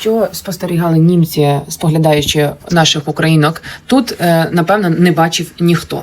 що спостерігали німці, споглядаючи наших українок, тут е, напевно не бачив ніхто.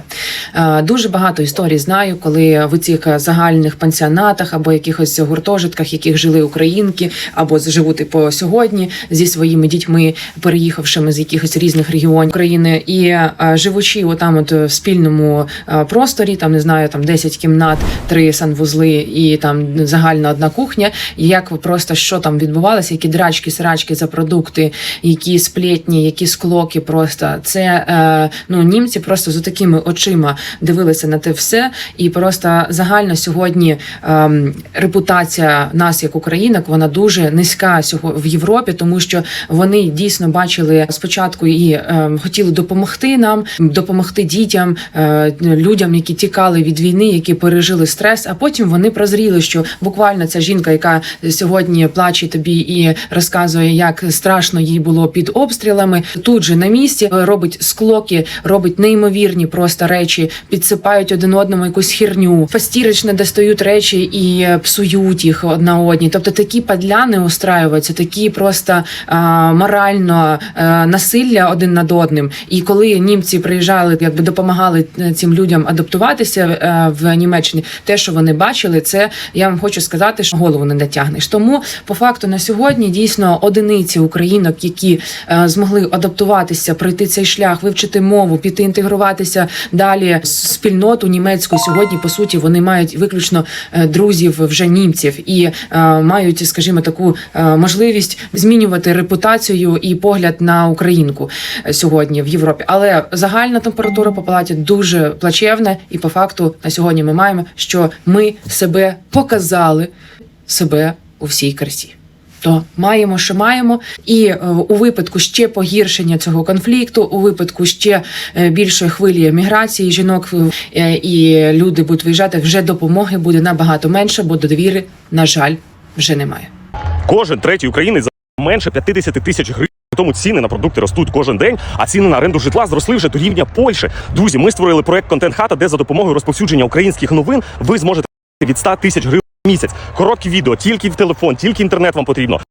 Е, Дуже багато історій знаю, коли в цих загальних пансіонатах або якихось гуртожитках, яких жили українки, або живуть по сьогодні зі своїми дітьми, переїхавшими з якихось різних регіонів України, і е, живучи отам, от в спільному просторі, там не знаю, там 10 кімнат, три санвузли і там загальна одна кухня. Як просто що там відбувалося, які драчки, срачки за продукти, які сплетні, які склоки. Просто це е, ну німці просто з такими очима дивилися на те все, і просто загально сьогодні ем, репутація нас як українок вона дуже низька в Європі, тому що вони дійсно бачили спочатку і ем, хотіли допомогти нам, допомогти дітям, е, людям, які тікали від війни, які пережили стрес. А потім вони прозріли, що буквально ця жінка, яка сьогодні плаче тобі і розказує, як страшно їй було під обстрілами, тут же на місці робить склоки, робить неймовірні просто речі, підсипають один одному якусь херню, фастірично достають речі і е, псують їх одна одній. Тобто такі падляни устраюються, такі просто а, морально е, насилля один над одним. І коли німці приїжджали, якби допомагали е, цим людям адаптуватися е, в Німеччині, те, що вони бачили, це я вам хочу сказати, що голову не дотягнеш. Тому по факту на сьогодні дійсно одиниці українок, які е, змогли адаптуватися, пройти цей шлях, вивчити мову, піти інтегруватися далі спільноту німецьку. Сьогодні по суті вони мають виключно е, друзів вже німців і е, мають, скажімо, таку можливість змінювати репутацію і погляд на українку сьогодні в Європі. Але загальна температура по палаті дуже плачевна, і по факту на сьогодні ми маємо, що ми себе показали себе у всій красі. То маємо, що маємо, і е, у випадку ще погіршення цього конфлікту, у випадку ще е, більшої хвилі міграції жінок е, і люди будуть виїжджати, вже допомоги буде набагато менше, бо довіри, на жаль, вже немає. Кожен третій українець за менше 50 тисяч гривень. Тому ціни на продукти ростуть кожен день, а ціни на оренду житла зросли вже до рівня Польщі. Друзі, ми створили проект Контент Хата, де за допомогою розповсюдження українських новин ви зможете від 100 тисяч гривень місяць. Короткі відео, тільки в телефон, тільки інтернет вам потрібно.